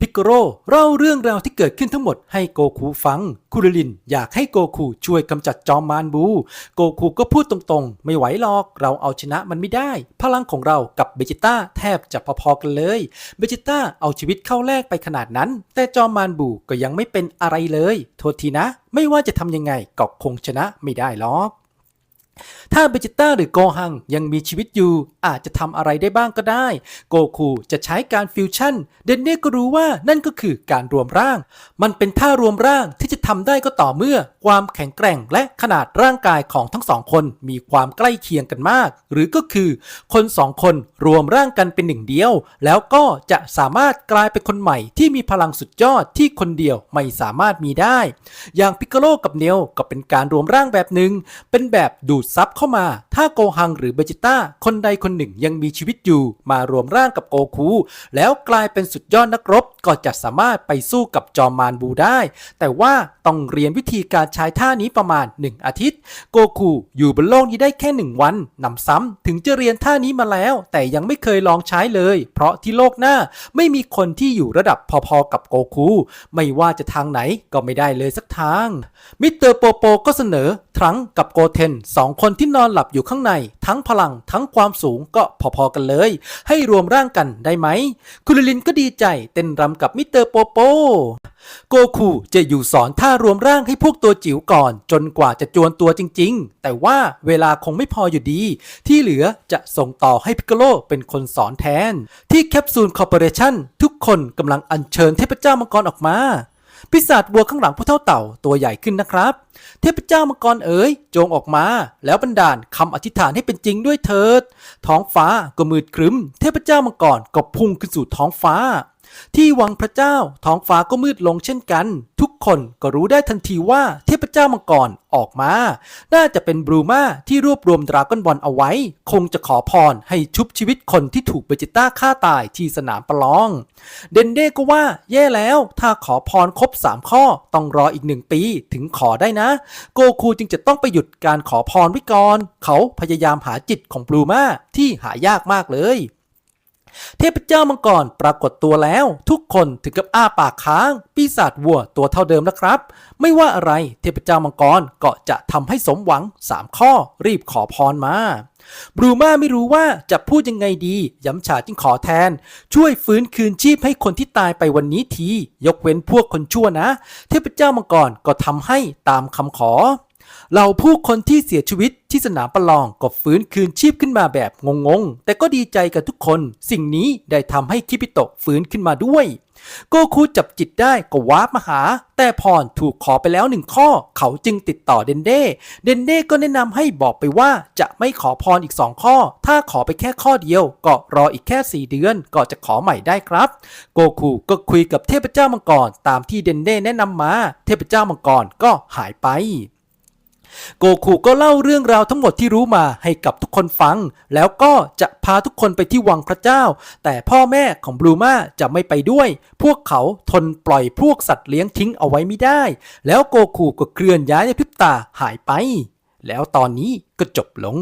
พิกโรเล่าเรื่องราวที่เกิดขึ้นทั้งหมดให้โกคูฟัง คุริลินอยากให้โกคูช่วยกำจัดจอมมารบู โกคูก็พูดตรงๆ ไม่ไหวหรอกเราเอาชนะมันไม่ได้ พลังของเรากับเบจิต้าแทบจะพอๆกันเลย เบจิต้าเอาชีวิตเข้าแลกไปขนาดนั้น แต่จอมมารบูก็ยังไม่เป็นอะไรเลย โทษทีนะ ไม่ว่าจะทำยังไงก็คงชนะไม่ได้หรอก ถ้าเบจิต้าหรือโกฮังยังมีชีวิตอยู่อาจจะทำอะไรได้บ้างก็ได้ โกคูจะใช้การฟิวชั่น เดนเน่ก็รู้ว่านั่นก็คือการรวมร่าง มันเป็นท่ารวมร่างที่จะ ทำได้ก็ต่อเมื่อความแข็งแกร่งและขนาดร่างกายของทั้งสองคนมีความใกล้เคียงกันมาก หรือก็คือ คนสองคนรวมร่างกันเป็นหนึ่งเดียว แล้วก็จะสามารถกลายเป็นคนใหม่ที่มีพลังสุดยอดที่คนเดียวไม่สามารถมีได้ อย่างพิกโกโลกับเนลก็เป็นการรวมร่างแบบหนึ่งเป็นแบบดูดซับเข้ามา ถ้าโกฮังหรือเบจิต้าคนใดคนหนึ่งยังมีชีวิตอยู่ มารวมร่างกับโกคูแล้วกลายเป็นสุดยอดนักรบก็จะสามารถไปสู้กับจอมมารบูได้ แต่ว่าต้องเรียนวิธีการใช้ท่านี้ประมาณ 1 อาทิตย์ โกคูอยู่บนโลกนี้ได้แค่ 1 วันนำซ้ำถึงจะเรียนท่านี้มาแล้ว แต่ยังไม่เคยลองใช้เลย เพราะที่โลกหน้าไม่มีคนที่อยู่ระดับพอๆกับโกคู ไม่ว่าจะทางไหนก็ไม่ได้เลยสักทาง มิสเตอร์โปโปก็เสนอทรังก์กับโกเทนสองคนที่นอนหลับอยู่ข้างใน ทั้งพลังทั้งความสูงก็พอๆกันเลย ให้รวมร่างกันได้ไหม คุริลินก็ดีใจเต้นรำกับมิสเตอร์โปโป โกคูจะอยู่สอนท่ารวมร่างให้พวกตัวจิ๋วก่อน จนกว่าจะจวนตัวจริง ๆ แต่ว่าเวลาคงไม่พออยู่ดี ที่เหลือจะส่งต่อให้พิกโกโลเป็นคนสอนแทน ที่แคปซูลคอร์ปอเรชั่นทุกคนกำลังอัญเชิญเทพเจ้ามังกรออกมาปีศาจวัวข้างหลังผู้เท่าเต่าตัวใหญ่ขึ้นนะครับ เทพเจ้ามังกรเอ๋ยจงออกมา แล้วบันดาลคำอธิษฐานให้เป็นจริงด้วยเถิด ท้องฟ้าก็มืดครึ้ม เทพเจ้ามังกรก็พุ่งขึ้นสู่ท้องฟ้า ที่วังพระเจ้าท้องฟ้าก็มืดลงเช่นกัน ทุกคนก็รู้ได้ทันทีว่าเทพเจ้ามังกรออกมา น่าจะเป็นบรูมาที่รวบรวมดราก้อนบอลเอาไว้ คงจะขอพรให้ชุบชีวิตคนที่ถูกเบจิต้าฆ่าตายที่สนามประลอง เดนเด้ก็ว่าแย่แล้ว ถ้าขอพรครบ 3 ข้อต้องรออีกหนึ่งปีถึงขอได้นะ โกคูจึงจะต้องไปหยุดการขอพรไว้ก่อน เขาพยายามหาจิตของบลูมาที่หายากมากเลย เทพเจ้ามังกรปรากฏตัวแล้ว ทุกคนถึงกับอ้าปากค้าง ปีศาจวัวตัวเท่าเดิมนะครับ ไม่ว่าอะไรเทพเจ้ามังกรก็จะทำให้สมหวัง 3 ข้อ รีบขอพรมาบรูมาไม่รู้ว่าจะพูดยังไงดี ย้ำฉาจึงขอแทน ช่วยฟื้นคืนชีพให้คนที่ตายไปวันนี้ที ยกเว้นพวกคนชั่วนะ เทพเจ้ามังกรก็ทำให้ตามคำขอ เราผู้คนที่เสียชีวิตที่สนามประลองก็ฟื้นคืนชีพขึ้นมาแบบงงๆ แต่ก็ดีใจกับทุกคน สิ่งนี้ได้ทำให้คิปิโตะฟื้นขึ้นมาด้วย โกคูจับจิตได้ก็วาร์ปมาหา แต่พรถูกขอไปแล้วหนึ่งข้อ เขาจึงติดต่อเดนเด้เดนเด้ก็แนะนำให้บอกไปว่าจะไม่ขอพรอีกสองข้อ ถ้าขอไปแค่ข้อเดียว ก็รออีกแค่ 4 เดือนก็จะขอใหม่ได้ครับ โกคูก็คุยกับเทพเจ้ามังกรตามที่เดนเด้แนะนำมา เทพเจ้ามังกรก็หายไป โกคูก็เล่าเรื่องราวทั้งหมดที่รู้มาให้กับทุกคนฟัง แล้วก็จะพาทุกคนไปที่วังพระเจ้า แต่พ่อแม่ของบลูมาจะไม่ไปด้วย พวกเขาทนปล่อยพวกสัตว์เลี้ยงทิ้งเอาไว้ไม่ได้ แล้วโกคูก็เคลื่อนย้ายในพริบตาหายไป แล้วตอนนี้ก็จบลง